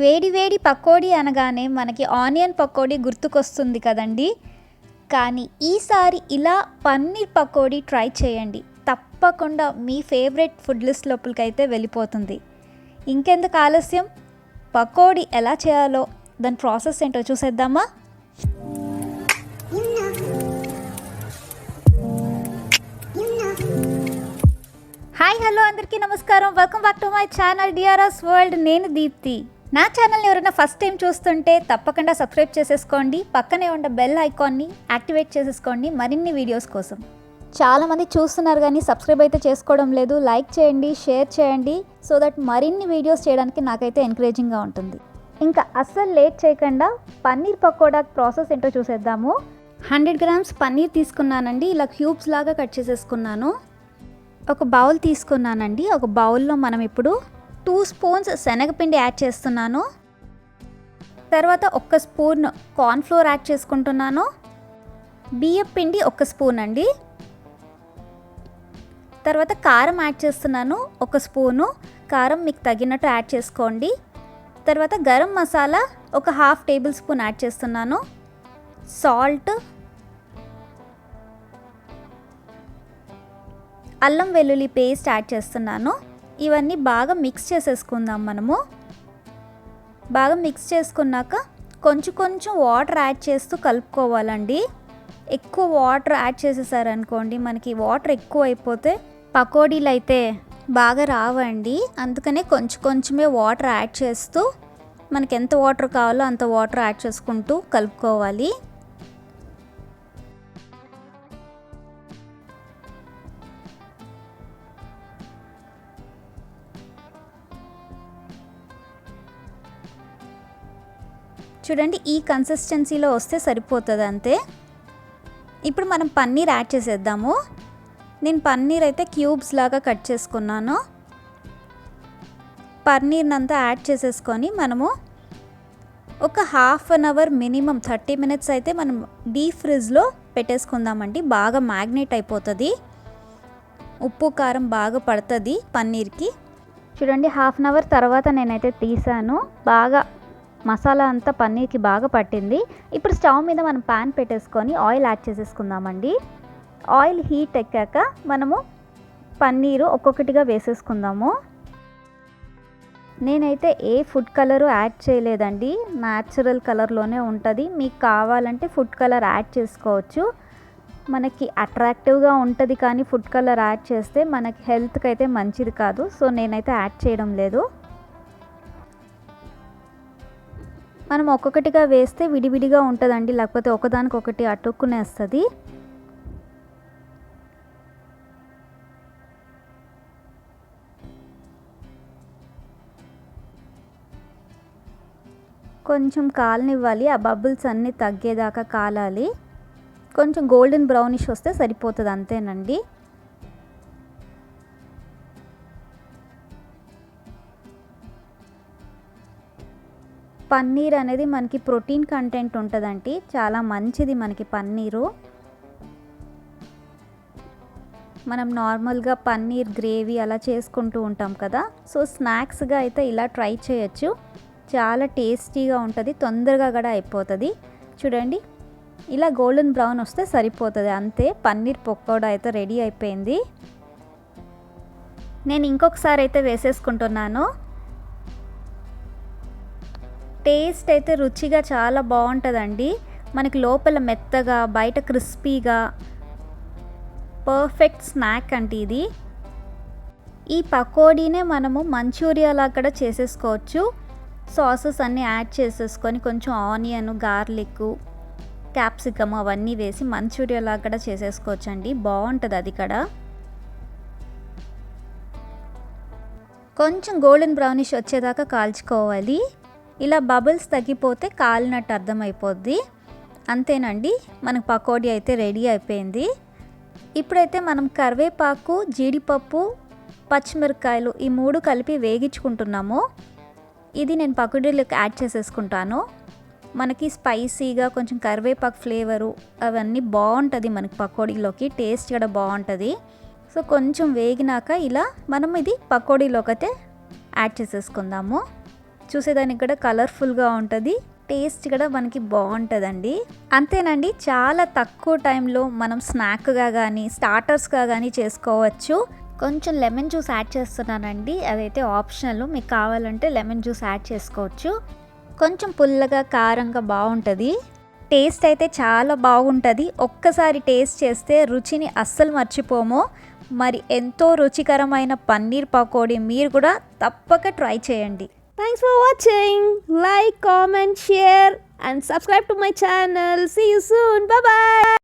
వేడి వేడి పకోడీ అనగానే మనకి ఆనియన్ పకోడీ గుర్తుకొస్తుంది కదండి. కానీ ఈసారి ఇలా పన్నీర్ పకోడీ ట్రై చేయండి. తప్పకుండా మీ ఫేవరెట్ ఫుడ్ లిస్ట్ లోపలికైతే వెళ్ళిపోతుంది. ఇంకెందుకు ఆలస్యం? పకోడీ ఎలా చేయాలో దాని ప్రాసెస్ ఏంటో చూసేద్దామా? హాయ్ హలో అందరికీ నమస్కారం. Welcome back to my channel DRS world. నేను దీప్తి. నా ఛానల్ని ఎవరైనా ఫస్ట్ టైం చూస్తుంటే తప్పకుండా సబ్స్క్రైబ్ చేసేసుకోండి. పక్కనే ఉన్న బెల్ ఐకాన్ని యాక్టివేట్ చేసేసుకోండి మరిన్ని వీడియోస్ కోసం. చాలామంది చూస్తున్నారు కానీ సబ్స్క్రైబ్ అయితే చేసుకోవడం లేదు. లైక్ చేయండి షేర్ చేయండి సో దట్ మరిన్ని వీడియోస్ చేయడానికి నాకైతే ఎంకరేజింగ్గా ఉంటుంది. ఇంకా అస్సలు లేట్ చేయకుండా పన్నీర్ పకోడా ప్రాసెస్ ఏంటో చూసేద్దాము. హండ్రెడ్ గ్రామ్స్ పన్నీర్ తీసుకున్నానండి. ఇలా క్యూబ్స్ లాగా కట్ చేసేసుకున్నాను. ఒక బౌల్ తీసుకున్నానండి. ఒక బౌల్లో మనం ఇప్పుడు టూ స్పూన్స్ శనగపిండి యాడ్ చేస్తున్నాను. తర్వాత ఒక స్పూన్ కార్న్ఫ్లోర్ యాడ్ చేసుకుంటున్నాను. బియ్యం పిండి ఒక స్పూన్ అండి. తర్వాత కారం యాడ్ చేస్తున్నాను ఒక స్పూను. కారం మీకు తగినట్టు యాడ్ చేసుకోండి. తర్వాత గరం మసాలా ఒక హాఫ్ టేబుల్ స్పూన్ యాడ్ చేస్తున్నాను. సాల్ట్. అల్లం వెల్లుల్లి పేస్ట్ యాడ్ చేస్తున్నాను. ఇవన్నీ బాగా మిక్స్ చేసేసుకుందాం మనము. బాగా మిక్స్ చేసుకున్నాక కొంచెం కొంచెం వాటర్ యాడ్ చేస్తూ కలుపుకోవాలండి. ఎక్కువ వాటర్ యాడ్ చేసేసారనుకోండి మనకి వాటర్ ఎక్కువ అయిపోతే పకోడీలు అయితే బాగా రావండి. అందుకనే కొంచెం కొంచెమే వాటర్ యాడ్ చేస్తూ మనకి ఎంత వాటర్ కావాలో అంత వాటర్ యాడ్ చేసుకుంటూ కలుపుకోవాలి. చూడండి ఈ కన్సిస్టెన్సీలో వస్తే సరిపోతుంది అంతే ఇప్పుడు మనం పన్నీర్ యాడ్ చేసేద్దాము. నేను పన్నీర్ అయితే క్యూబ్స్ లాగా కట్ చేసుకున్నాను. పన్నీర్నంతా యాడ్ చేసేసుకొని మనము ఒక half an hour minimum thirty minutes అయితే మనం డీప్ ఫ్రిడ్జ్లో పెట్టేసుకుందామండి. బాగా మ్యాగ్నేట్ అయిపోతుంది. ఉప్పు కారం బాగా పడుతుంది పన్నీర్కి. చూడండి హాఫ్ అన్ అవర్ తర్వాత నేనైతే తీసాను. బాగా మసాలా అంతా పన్నీర్కి బాగా పట్టింది. ఇప్పుడు స్టవ్ మీద మనం ప్యాన్ పెట్టేసుకొని ఆయిల్ యాడ్ చేసేసుకుందామండి. ఆయిల్ హీట్ ఎక్కాక మనము పన్నీరు ఒక్కొక్కటిగా వేసేసుకుందాము. నేనైతే ఏ ఫుడ్ కలరు యాడ్ చేయలేదండి. న్యాచురల్ కలర్లోనే ఉంటుంది. మీకు కావాలంటే ఫుడ్ కలర్ యాడ్ చేసుకోవచ్చు. మనకి అట్రాక్టివ్గా ఉంటుంది కానీ ఫుడ్ కలర్ యాడ్ చేస్తే మనకి హెల్త్కి అయితే మంచిది కాదు. సో నేనైతే యాడ్ చేయడం లేదు. మనం ఒక్కొక్కటిగా వేస్తే విడివిడిగా ఉంటుందండి. లేకపోతే ఒకదానికొకటి అతుక్కునేస్తుంది. కొంచెం కాలనివ్వాలి. ఆ బబుల్స్ అన్నీ తగ్గేదాకా కాలాలి. కొంచెం గోల్డెన్ బ్రౌనిష్ వస్తే సరిపోతుంది అంతేనండి. పన్నీర్ అనేది మనకి ప్రోటీన్ కంటెంట్ ఉంటుందండి. చాలా మంచిది మనకి పన్నీరు. మనం నార్మల్గా పన్నీర్ గ్రేవీ అలా చేసుకుంటూ ఉంటాం కదా. సో స్నాక్స్గా అయితే ఇలా ట్రై చేయొచ్చు. చాలా టేస్టీగా ఉంటుంది తొందరగా కూడా అయిపోతుంది. చూడండి ఇలా గోల్డెన్ బ్రౌన్ వస్తే సరిపోతుంది అంతే. పన్నీర్ పకోడా అయితే రెడీ అయిపోయింది. నేను ఇంకొకసారి అయితే వేసేసుకుంటున్నాను. టేస్ట్ అయితే రుచిగా చాలా బాగుంటుందండి. మనకి లోపల మెత్తగా బయట క్రిస్పీగా పర్ఫెక్ట్ స్నాక్ అంటే ఇది. ఈ పకోడీనే మనము మంచూరియాలా కూడా చేసేసుకోవచ్చు. సాసెస్ అన్నీ యాడ్ చేసేసుకొని కొంచెం ఆనియన్ గార్లిక్ క్యాప్సికమ్ అవన్నీ వేసి మంచూరియాలా కూడా చేసేసుకోవచ్చు అండి బాగుంటుంది అది కూడా. కొంచెం గోల్డెన్ బ్రౌనిష్ వచ్చేదాకా కాల్చుకోవాలి. ఇలా బబుల్స్ తగ్గిపోతే కాలినట్టు అర్థమైపోద్ది. అంతేనండి మనకు పకోడీ అయితే రెడీ అయిపోయింది. ఇప్పుడైతే మనం కరివేపాకు జీడిపప్పు పచ్చిమిరపకాయలు ఈ మూడు కలిపి వేగించుకుంటున్నాము. ఇది నేను పకోడీలోకి యాడ్ చేసేసుకుంటాను. మనకి స్పైసీగా కొంచెం కరివేపాకు ఫ్లేవరు అవన్నీ బాగుంటుంది మనకి పకోడీలోకి టేస్ట్ కూడా బాగుంటుంది. సో కొంచెం వేగినాక ఇలా మనం ఇది పకోడీలోకి అయితే యాడ్ చేసేసుకుందాము. చూసేదానికి కూడా కలర్ఫుల్గా ఉంటుంది. టేస్ట్ కూడా మనకి బాగుంటుందండి. అంతేనండి చాలా తక్కువ టైంలో మనం స్నాక్గా కానీ స్టార్టర్స్గా కానీ చేసుకోవచ్చు. కొంచెం లెమన్ జ్యూస్ యాడ్ చేస్తున్నానండి. అదైతే ఆప్షనల్. మీకు కావాలంటే లెమన్ జ్యూస్ యాడ్ చేసుకోవచ్చు. కొంచెం పుల్లగా కారంగా బాగుంటుంది. టేస్ట్ అయితే చాలా బాగుంటుంది. ఒక్కసారి టేస్ట్ చేస్తే రుచిని అస్సలు మర్చిపోము. మరి ఎంతో రుచికరమైన పన్నీర్ పకోడీ మీరు కూడా తప్పక ట్రై చేయండి. Thanks for watching. Like, comment, share, and subscribe to my channel. See you soon. Bye bye.